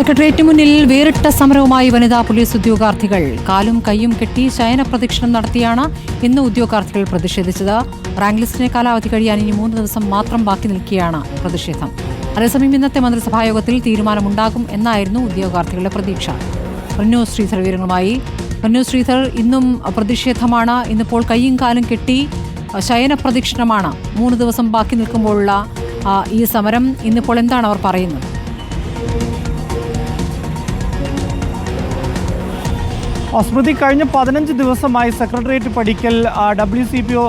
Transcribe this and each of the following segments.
സെക്രട്ടേറിയറ്റിന് മുന്നിൽ വേറിട്ട സമരവുമായി വനിതാ പോലീസ് ഉദ്യോഗാർത്ഥികൾ കാലും കൈയും കെട്ടി ശയന പ്രദക്ഷിണം നടത്തിയാണ് ഇന്ന് ഉദ്യോഗാർത്ഥികൾ പ്രതിഷേധിച്ചത്. റാങ്ക് ലിസ്റ്റിനെ കാലാവധി കഴിയാൻ ഇനി മൂന്ന് ദിവസം മാത്രം ബാക്കി നിൽക്കുകയാണ് പ്രതിഷേധം. അതേസമയം ഇന്നത്തെ മന്ത്രിസഭാ യോഗത്തിൽ തീരുമാനമുണ്ടാകും എന്നായിരുന്നു ഉദ്യോഗാർത്ഥികളുടെ പ്രതീക്ഷ. റിനു ശ്രീധർ വിവരങ്ങളുമായി. റിനു ശ്രീധർ ഇന്നും പ്രതിഷേധമാണ്. ഇന്നിപ്പോൾ കൈയും കാലും കെട്ടി ശയന പ്രദക്ഷിണമാണ്. മൂന്ന് ദിവസം ബാക്കി നിൽക്കുമ്പോഴുള്ള ഈ സമരം. ഇന്നിപ്പോൾ എന്താണ് അവർ പറയുന്നത്? സ്മൃതി കഴിഞ്ഞ പതിനഞ്ച് ദിവസമായി സെക്രട്ടേറിയറ്റ് പഠിക്കൽ ഡബ്ല്യു സി പി ഒ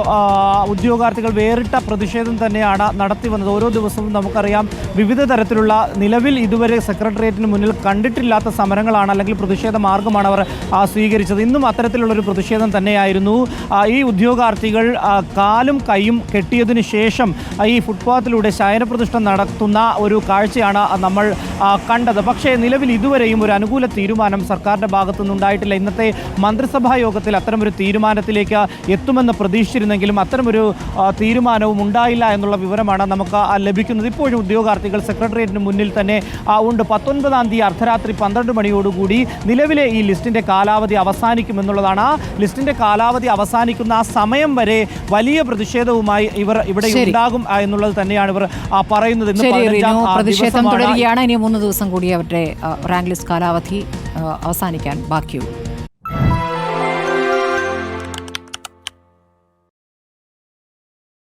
ഉദ്യോഗാർത്ഥികൾ വേറിട്ട പ്രതിഷേധം തന്നെയാണ് നടത്തി വന്നത്. ഓരോ ദിവസവും നമുക്കറിയാം വിവിധ തരത്തിലുള്ള നിലവിൽ ഇതുവരെ സെക്രട്ടേറിയറ്റിന് മുന്നിൽ കണ്ടിട്ടില്ലാത്ത സമരങ്ങളാണ് അല്ലെങ്കിൽ പ്രതിഷേധ മാർഗമാണ് അവർ സ്വീകരിച്ചത്. ഇന്നും അത്തരത്തിലുള്ളൊരു പ്രതിഷേധം തന്നെയായിരുന്നു. ഈ ഉദ്യോഗാർത്ഥികൾ കാലും കൈയും കെട്ടിയതിന് ശേഷം ഈ ഫുട്പാത്തിലൂടെ ശയനപ്രതിഷ്ഠ നടത്തുന്ന ഒരു കാഴ്ചയാണ് നമ്മൾ കണ്ടത്. പക്ഷേ നിലവിൽ ഇതുവരെയും ഒരു അനുകൂല തീരുമാനം സർക്കാരിന്റെ ഭാഗത്തു നിന്നുണ്ടായിട്ടില്ല ഇന്നത്തെ മന്ത്രിസഭാ യോഗത്തിൽ അത്തരമൊരു തീരുമാനത്തിലേക്ക് എത്തുമെന്ന് പ്രതീക്ഷിച്ചിരുന്നെങ്കിലും അത്തരമൊരു തീരുമാനവും ഉണ്ടായില്ല എന്നുള്ള വിവരമാണ് നമുക്ക് ലഭിക്കുന്നത്. ഇപ്പോഴും ഉദ്യോഗാർത്ഥികൾ സെക്രട്ടേറിയറ്റിന് മുന്നിൽ തന്നെ ഉണ്ട്. പത്തൊൻപതാം തീയതി അർദ്ധരാത്രി പന്ത്രണ്ട് മണിയോടുകൂടി നിലവിലെ ഈ ലിസ്റ്റിന്റെ കാലാവധി അവസാനിക്കുമെന്നുള്ളതാണ്. ആ ലിസ്റ്റിന്റെ കാലാവധി അവസാനിക്കുന്ന ആ സമയം വരെ വലിയ പ്രതിഷേധവുമായി ഇവർ ഇവിടെ ഉണ്ടാകും എന്നുള്ളത് തന്നെയാണ് ഇവർ പറയുന്നത്. പ്രതിഷേധം തുടരുകയാണ്. ഇനി മൂന്ന് ദിവസം കൂടി അവരുടെ റാങ്ക് ലിസ്റ്റ് കാലാവധി അവസാനിക്കാൻ ബാക്കിയുള്ളൂ.